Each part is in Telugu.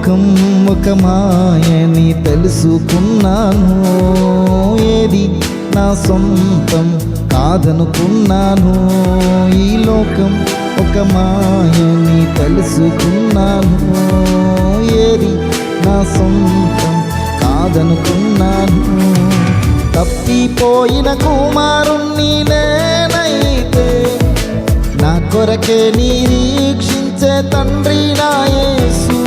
ముఖం ముఖమాయని తెలుసుకున్నాను. ఏది నా సొంతం కాదనుకున్నాను. ఈ లోకం ఒక మాయని తెలుసుకున్నాను. ఏది నా సొంతం కాదనుకున్నాను. తప్పిపోయిన కుమారుణ్ణి నేనైతే నా కొరకే నిరీక్షించే తండ్రి నాయసు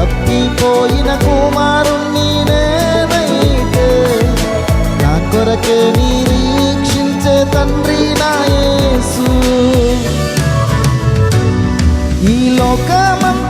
తప్పిపోయిన కుమారుణ్ణి నేనైతే నా కొరకే నిరీక్షించే తండ్రి నాయసు ఈ లోకమంతా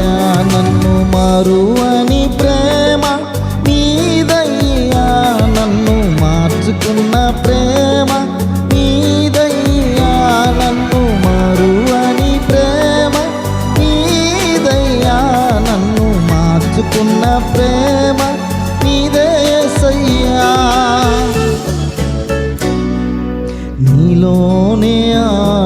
నీలోనే